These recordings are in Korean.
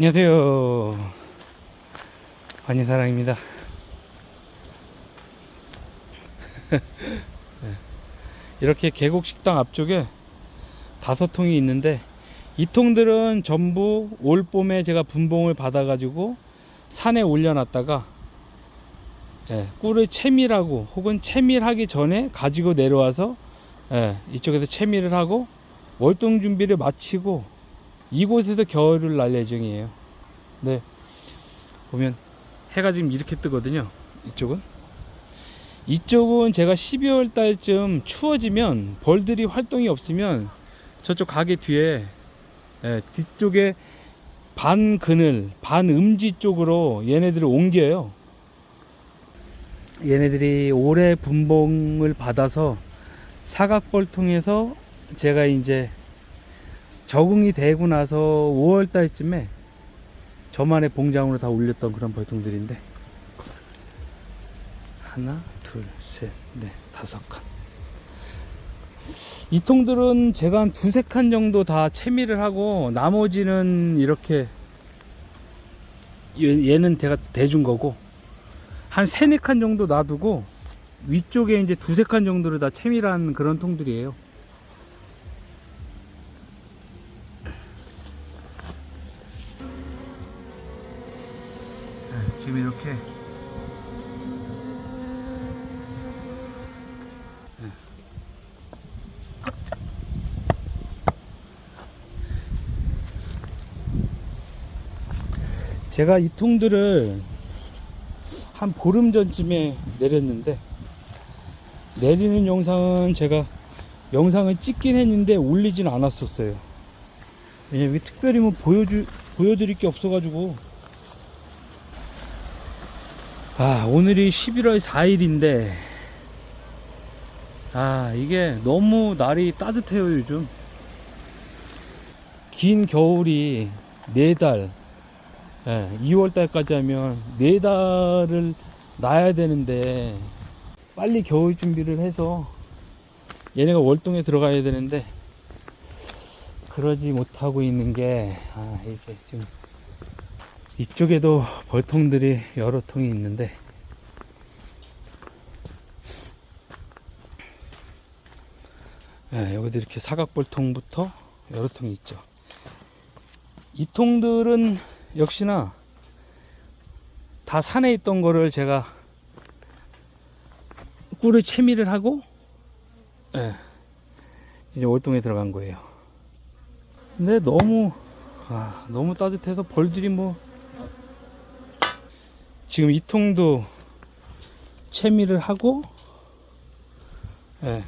안녕하세요. 환희사랑입니다. 네. 이렇게 계곡식당 앞쪽에 다섯 통이 있는데 이 통들은 전부 올 봄에 제가 분봉을 받아가지고 산에 올려놨다가 예, 꿀을 채밀하고 혹은 채밀하기 전에 가지고 내려와서 예, 이쪽에서 채밀을 하고 월동 준비를 마치고 이곳에서 겨울을 날 예정이에요. 네. 보면 해가 지금 이렇게 뜨거든요. 이쪽은. 이쪽은 제가 12월 달쯤 추워지면 벌들이 활동이 없으면 저쪽 가게 뒤에 예, 뒤쪽에 반 그늘, 반 음지 쪽으로 얘네들을 옮겨요. 얘네들이 올해 분봉을 받아서 사각벌통에서 제가 이제 적응이 되고 나서 5월 달쯤에 저만의 봉장으로 다 올렸던 그런 벌통들인데 하나, 둘, 셋, 넷, 다섯 칸. 이 통들은 제가 한 두세 칸 정도 다 채미를 하고 나머지는 이렇게 얘- 얘는 제가 대준 거고 한 세네 칸 정도 놔두고 위쪽에 이제 두세 칸 정도를 다 채밀한 그런 통들이에요. 네, 지금 이렇게 네. 제가 이 통들을 한 보름 전쯤에 내렸는데 내리는 영상은 제가 영상을 찍긴 했는데 올리진 않았었어요. 왜냐면 특별히 뭐 보여주 보여드릴 게 없어가지고 아 오늘이 11월 4일인데 아 이게 너무 날이 따뜻해요 요즘 긴 겨울이 네달 예, 2월 달까지 하면 네 달을 놔야 되는데 빨리 겨울 준비를 해서 얘네가 월동에 들어가야 되는데 그러지 못하고 있는 게 아, 이게 지금 이쪽에도 벌통들이 여러 통이 있는데 예, 여기도 이렇게 사각벌통부터 여러 통이 있죠. 이 통들은 역시나 다 산에 있던 거를 제가 꿀을 채미를 하고 예, 이제 월동에 들어간 거예요. 근데 너무 아, 너무 따뜻해서 벌들이 뭐 지금 이 통도 채미를 하고 예.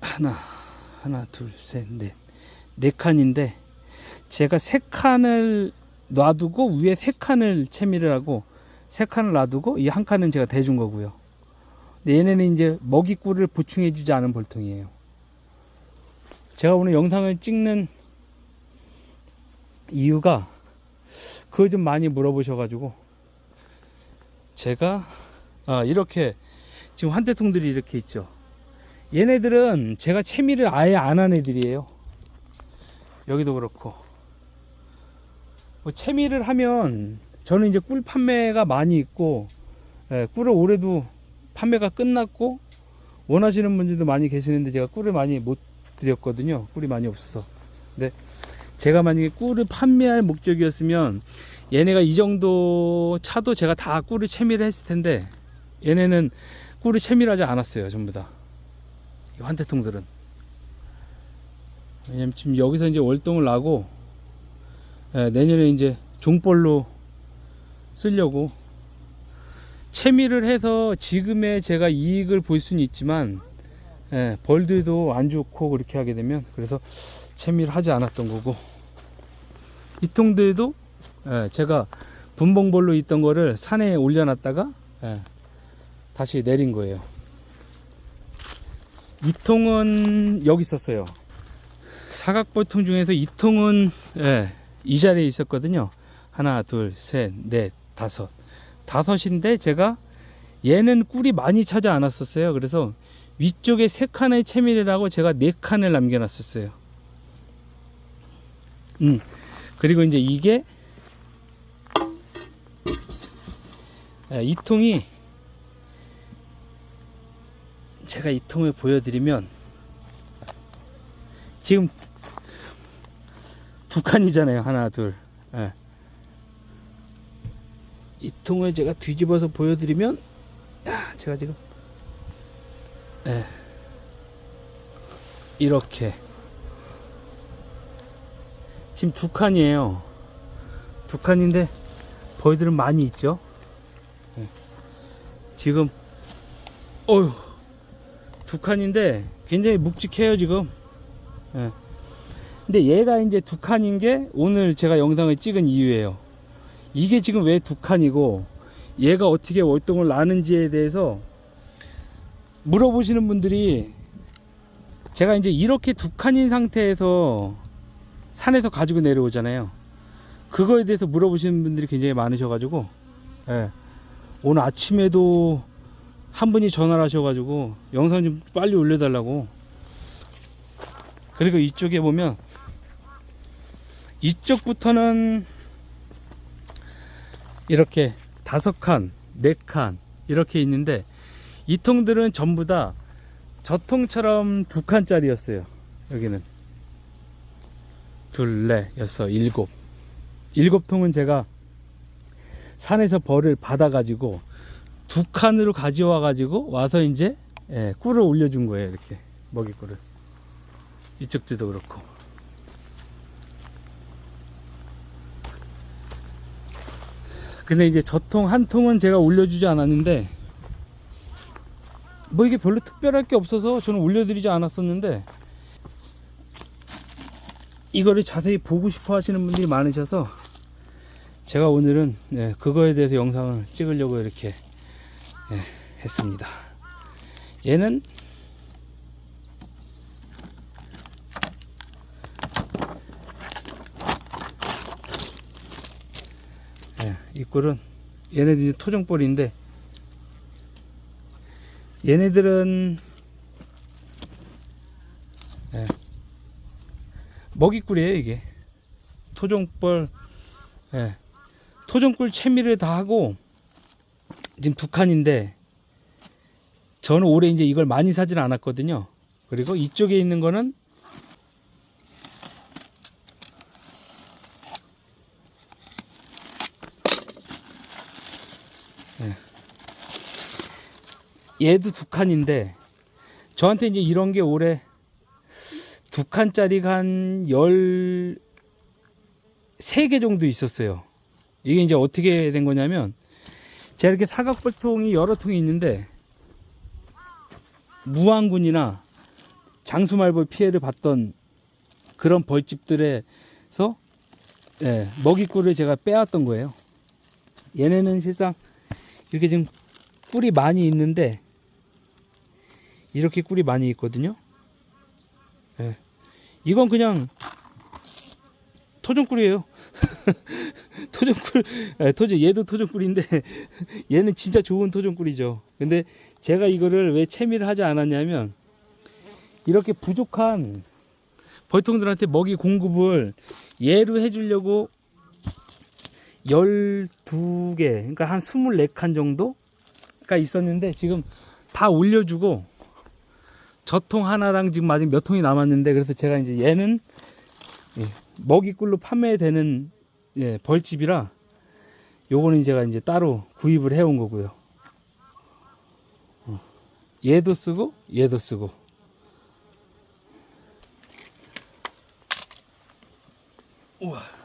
하나 하나 둘 셋 넷 네 칸인데 제가 세 칸을 놔두고 위에 세 칸을 채미를 하고 세 칸을 놔두고 이 한 칸은 제가 대준 거고요. 근데 얘네는 이제 먹이꿀을 보충해 주지 않은 벌통이에요. 제가 오늘 영상을 찍는 이유가 그걸 좀 많이 물어보셔가지고 제가 아, 이렇게 지금 한대통들이 이렇게 있죠. 얘네들은 제가 채미를 아예 안 한 애들이에요. 여기도 그렇고 뭐 채미를 하면 저는 이제 꿀 판매가 많이 있고 예, 꿀을 올해도 판매가 끝났고 원하시는 분들도 많이 계시는데 제가 꿀을 많이 못 드렸거든요. 꿀이 많이 없어서. 근데 제가 만약에 꿀을 판매할 목적이었으면 얘네가 이 정도 차도 제가 다 꿀을 채미를 했을 텐데 얘네는 꿀을 채밀하지 않았어요. 전부 다. 이 환태통들은. 왜냐면 지금 여기서 이제 월동을 나고 예, 내년에 이제 종벌로 쓰려고 채미를 해서 지금의 제가 이익을 볼 수는 있지만 예, 벌들도 안 좋고 그렇게 하게 되면 그래서 채미를 하지 않았던 거고 이 통들도 예, 제가 분봉벌로 있던 거를 산에 올려놨다가 예, 다시 내린 거예요. 이 통은 여기 있었어요. 사각벌통 중에서 이 통은 예, 이 자리에 있었거든요. 하나, 둘, 셋, 넷, 다섯. 다섯인데 제가 얘는 꿀이 많이 차지 않았었어요. 그래서 위쪽에 세 칸의 채밀이라고 제가 네 칸을 남겨놨었어요. 음. 그리고 이제 이게 예, 이 통이 제가 이 통을 보여드리면 지금 두 칸이잖아요 하나 둘 예. 이 통을 제가 뒤집어서 보여드리면 야, 제가 지금 예. 이렇게 지금 두 칸이에요 두 칸인데 벌들은 많이 있죠 예. 지금 어휴 두 칸인데 굉장히 묵직해요 지금 예. 근데 얘가 이제 두 칸인 게 오늘 제가 영상을 찍은 이유예요 이게 지금 왜 두 칸이고 얘가 어떻게 월동을 나는지에 대해서 물어보시는 분들이 제가 이제 이렇게 두 칸인 상태에서 산에서 가지고 내려오잖아요. 그거에 대해서 물어보시는 분들이 굉장히 많으셔가지고, 예. 오늘 아침에도 한 분이 전화를 하셔가지고 영상 좀 빨리 올려달라고. 그리고 이쪽에 보면 이쪽부터는 이렇게 다섯 칸, 네 칸 이렇게 있는데 이 통들은 전부 다 저 통처럼 두 칸짜리였어요. 여기는 둘, 넷, 여섯, 일곱. 일곱 통은 제가 산에서 벌을 받아가지고 두 칸으로 가져와 가지고 와서 이제 예, 꿀을 올려준 거예요. 이렇게 먹이꿀을. 이쪽도 그렇고. 근데 이제 저 통 한 통은 제가 올려주지 않았는데 뭐 이게 별로 특별할 게 없어서 저는 올려드리지 않았었는데 이거를 자세히 보고 싶어 하시는 분들이 많으셔서 제가 오늘은 예, 그거에 대해서 영상을 찍으려고 이렇게 예, 했습니다. 얘는 꿀은 얘네들이 토종벌인데 얘네들은 예, 먹이꿀이에요 이게. 토종벌 예, 토종꿀 채미를 다 하고 지금 두 칸인데 저는 올해 이제 이걸 많이 사진 않았거든요. 그리고 이쪽에 있는 거는 얘도 두 칸인데 저한테 이제 이런 게 올해 두 칸짜리가 한 13개 정도 있었어요. 이게 이제 어떻게 된 거냐면 제가 이렇게 사각벌통이 여러 통이 있는데 무안군이나 장수말벌 피해를 봤던 그런 벌집들에서 예, 먹이꿀을 제가 빼왔던 거예요. 얘네는 실상 이렇게 지금 꿀이 많이 있는데 이렇게 꿀이 많이 있거든요. 예. 이건 그냥 토종꿀이에요. 토종꿀, 예, 토종, 얘도 토종꿀인데 얘는 진짜 좋은 토종꿀이죠. 근데 제가 이거를 왜 채미를 하지 않았냐면 이렇게 부족한 벌통들한테 먹이 공급을 얘로 해주려고 12개, 그러니까 한 24칸 정도가 있었는데 지금 다 올려주고 저 통 하나랑 지금 아직 몇 통이 남았는데 그래서 제가 이제 얘는 예, 먹이꿀로 판매되는 예, 벌집이라 요거는 제가 이제 따로 구입을 해온 거고요. 어, 얘도 쓰고 얘도 쓰고 우와.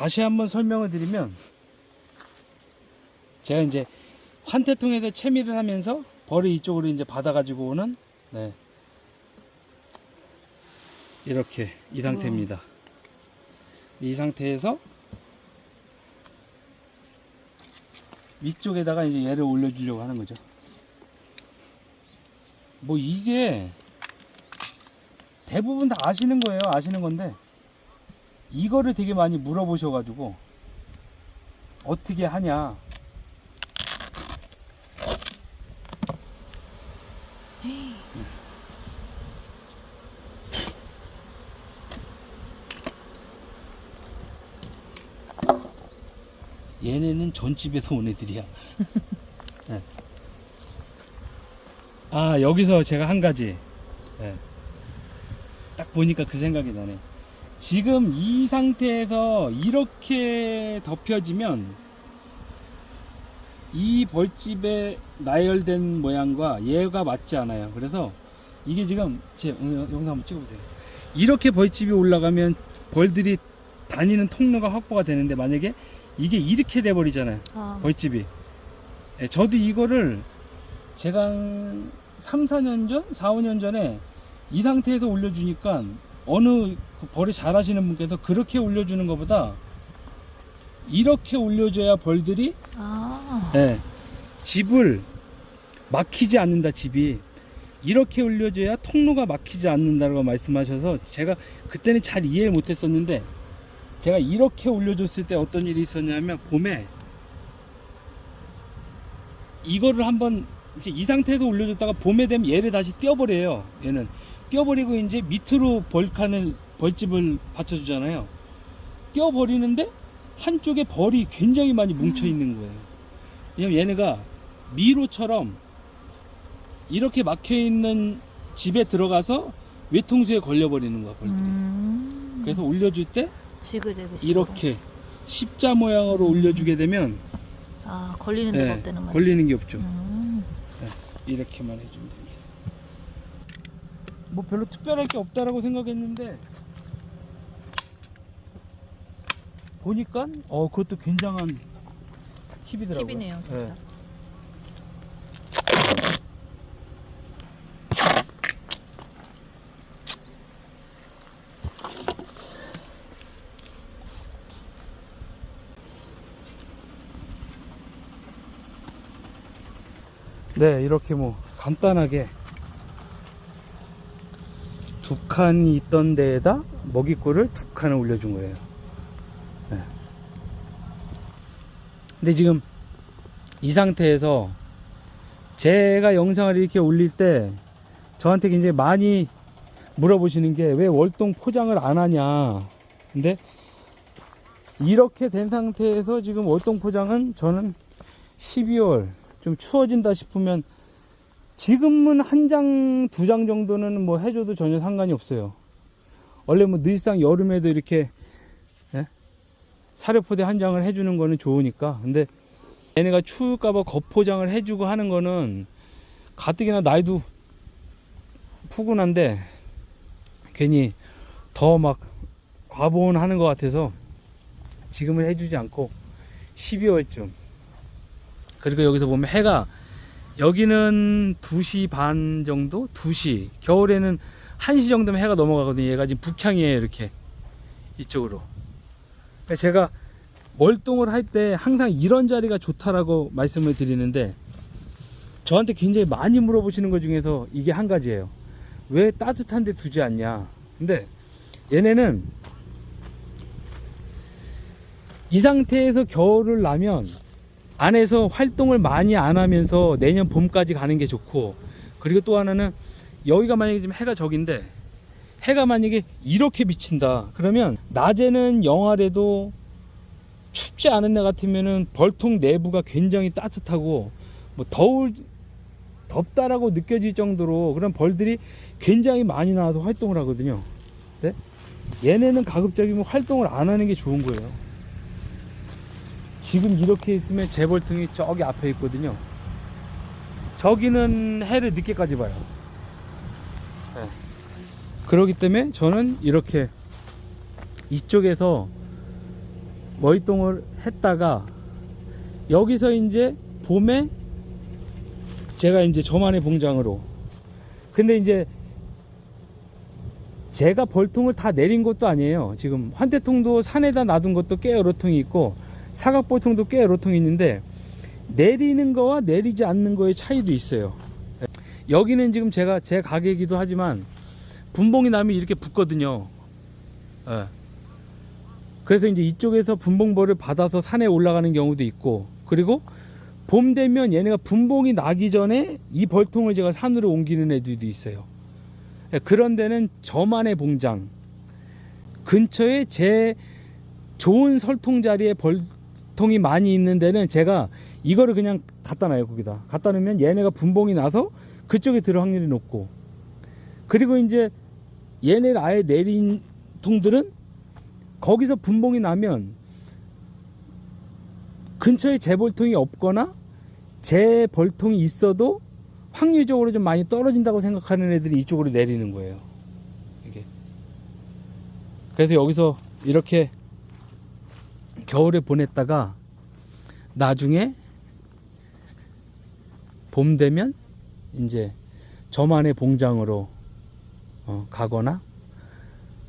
다시 한번 설명을 드리면 제가 이제 환태통에서 채미를 하면서 벌을 이쪽으로 이제 받아가지고 오는 네. 이렇게 이 상태입니다. 이 상태에서 위쪽에다가 이제 얘를 올려주려고 하는 거죠. 뭐 이게 대부분 다 아시는 거예요. 아시는 건데 이거를 되게 많이 물어보셔가지고 어떻게 하냐. 얘네는 전집에서 온 애들이야. 네. 아 여기서 제가 한 가지 네. 딱 보니까 그 생각이 나네. 지금 이 상태에서 이렇게 덮여지면 이 벌집의 나열된 모양과 얘가 맞지 않아요. 그래서 이게 지금 제 어, 영상 한번 찍어보세요. 이렇게 벌집이 올라가면 벌들이 다니는 통로가 확보가 되는데 만약에 이게 이렇게 돼 버리잖아요. 아, 벌집이. 예, 저도 이거를 제가 한 3, 4년 전, 4, 5년 전에 이 상태에서 올려주니까 어느 그 벌이 잘 하시는 분께서 그렇게 올려주는 것보다 이렇게 올려줘야 벌들이 아, 예, 집을 막히지 않는다 집이. 이렇게 올려줘야 통로가 막히지 않는다고 말씀하셔서 제가 그때는 잘 이해를 못했었는데 제가 이렇게 올려줬을 때 어떤 일이 있었냐면 봄에 이거를 한번 이제 이 상태에서 올려줬다가 봄에 되면 얘를 다시 띄어버려요 얘는. 띄어버리고 이제 밑으로 벌칸을 벌집을 받쳐주잖아요 띄어버리는데 한쪽에 벌이 굉장히 많이 뭉쳐 있는 거예요 왜냐면 얘네가 미로처럼 이렇게 막혀 있는 집에 들어가서 외통수에 걸려버리는 거야 벌들이. 음, 그래서 올려줄 때 이렇게 십자 모양으로 올려주게 되면 아 걸리는 데가 예, 없다는 말이죠. 걸리는 게 없죠. 음, 이렇게만 해주면 됩니다. 뭐 별로 특별할 게 없다라고 생각했는데 보니까 어 그것도 굉장한 팁이더라고요. 팁이네요, 진짜. 예. 네, 이렇게 뭐 간단하게 두 칸이 있던 데에다 먹이꼴을 두 칸을 올려준 거예요. 근데 지금 이 상태에서 제가 영상을 이렇게 올릴 때 저한테 굉장히 많이 물어보시는 게 왜 월동 포장을 안 하냐. 근데 이렇게 된 상태에서 지금 월동 포장은 저는 12월 좀 추워진다 싶으면 지금은 한 장, 두 장 정도는 뭐 해줘도 전혀 상관이 없어요. 원래 뭐 늘상 여름에도 이렇게 예? 사료포대 한 장을 해주는 거는 좋으니까. 근데 얘네가 추울까봐 겉포장을 해주고 하는 거는 가뜩이나 나이도 푸근한데 괜히 더 막 과보온하는 것 같아서 지금은 해주지 않고 12월쯤 그리고 여기서 보면 해가 여기는 2시 반 정도? 2시. 겨울에는 1시 정도면 해가 넘어가거든요. 얘가 지금 북향이에요. 이렇게. 이쪽으로. 그러니까 제가 월동을 할 때 항상 이런 자리가 좋다라고 말씀을 드리는데 저한테 굉장히 많이 물어보시는 것 중에서 이게 한 가지예요. 왜 따뜻한 데 두지 않냐. 근데 얘네는 이 상태에서 겨울을 나면 안에서 활동을 많이 안 하면서 내년 봄까지 가는 게 좋고 그리고 또 하나는 여기가 만약에 지금 해가 저긴데 해가 만약에 이렇게 비친다 그러면 낮에는 영하래도 춥지 않은 날 같으면은 벌통 내부가 굉장히 따뜻하고 뭐 더울 덥다라고 느껴질 정도로 그런 벌들이 굉장히 많이 나와서 활동을 하거든요. 근데 얘네는 가급적이면 활동을 안 하는 게 좋은 거예요. 지금 이렇게 있으면 재벌통이 저기 앞에 있거든요. 저기는 해를 늦게까지 봐요. 네. 그렇기 때문에 저는 이렇게 이쪽에서 머리똥을 했다가 여기서 이제 봄에 제가 이제 저만의 봉장으로 근데 이제 제가 벌통을 다 내린 것도 아니에요. 지금 환대통도 산에다 놔둔 것도 꽤 여러 통이 있고 사각벌통도 꽤 여러 통이 있는데 내리는 거와 내리지 않는 거의 차이도 있어요. 여기는 지금 제가 제 가게이기도 하지만 분봉이 나면 이렇게 붙거든요. 예. 그래서 이제 이쪽에서 분봉벌을 받아서 산에 올라가는 경우도 있고 그리고 봄 되면 얘네가 분봉이 나기 전에 이 벌통을 제가 산으로 옮기는 애들도 있어요. 예, 그런 데는 저만의 봉장 근처에 제 좋은 설통 자리에 벌통이 많이 있는 데는 제가 이거를 그냥 갖다 놔요 거기다 갖다 놓으면 얘네가 분봉이 나서 그쪽에 들어 확률이 높고 그리고 이제 얘네를 아예 내린 통들은 거기서 분봉이 나면 근처에 재벌통이 없거나 재벌통이 있어도 확률적으로 좀 많이 떨어진다고 생각하는 애들이 이쪽으로 내리는 거예요. 이게. 그래서 여기서 이렇게 겨울에 보냈다가 나중에 봄 되면 이제 저만의 봉장으로 어, 가거나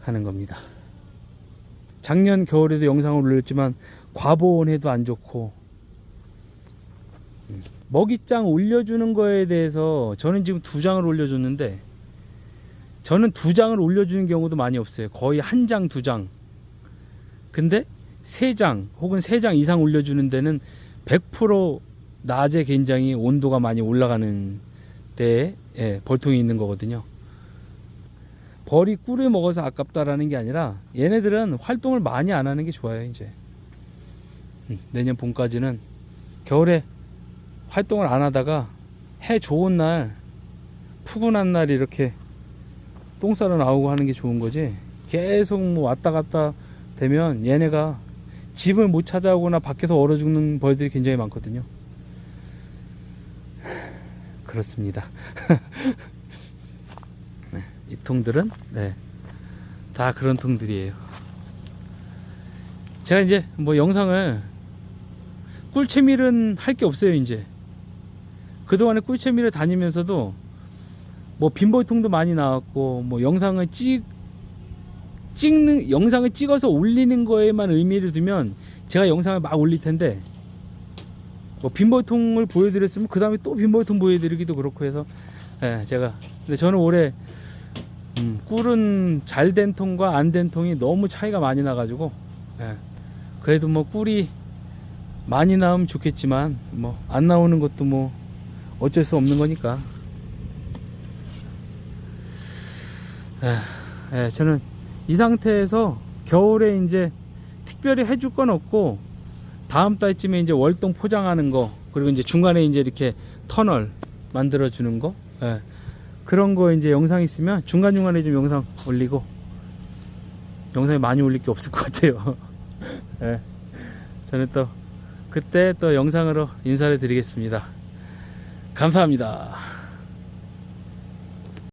하는 겁니다. 작년 겨울에도 영상을 올렸지만 과보온해도 안 좋고 음, 먹이장 올려주는 거에 대해서 저는 지금 두 장을 올려줬는데 저는 두 장을 올려주는 경우도 많이 없어요. 거의 한 장, 두 장. 근데 세 장 혹은 세 장 이상 올려주는 데는 100% 낮에 굉장히 온도가 많이 올라가는 때에 예, 벌통이 있는 거거든요. 벌이 꿀을 먹어서 아깝다라는 게 아니라 얘네들은 활동을 많이 안 하는 게 좋아요 이제. 음, 내년 봄까지는 겨울에 활동을 안 하다가 해 좋은 날 푸근한 날 이렇게 똥 싸러 나오고 하는 게 좋은 거지. 계속 뭐 왔다 갔다 되면 얘네가 집을 못 찾아오거나 밖에서 얼어 죽는 벌들이 굉장히 많거든요. 그렇습니다 통들은 네, 다 그런 통들이에요. 제가 이제 뭐 영상을 꿀채밀은 할 게 없어요 이제. 그동안에 꿀채밀을 다니면서도 뭐 빈볼통도 많이 나왔고 뭐 영상을 찍 찍는 영상을 찍어서 올리는 거에만 의미를 두면 제가 영상을 막 올릴 텐데 뭐 빈볼통을 보여드렸으면 그 다음에 또 빈볼통 보여드리기도 그렇고 해서 예, 제가 근데 저는 올해 음, 꿀은 잘 된 통과 안 된 통이 너무 차이가 많이 나가지고 예. 그래도 뭐 꿀이 많이 나오면 좋겠지만 뭐 안 나오는 것도 뭐 어쩔 수 없는 거니까 예, 예, 저는 이 상태에서 겨울에 이제 특별히 해줄 건 없고 다음 달쯤에 이제 월동 포장하는 거 그리고 이제 중간에 이제 이렇게 터널 만들어 주는 거 예. 그런 거 이제 영상 있으면 중간중간에 좀 영상 올리고 영상이 많이 올릴 게 없을 것 같아요. 예. 저는 또 그때 또 영상으로 인사를 드리겠습니다. 감사합니다.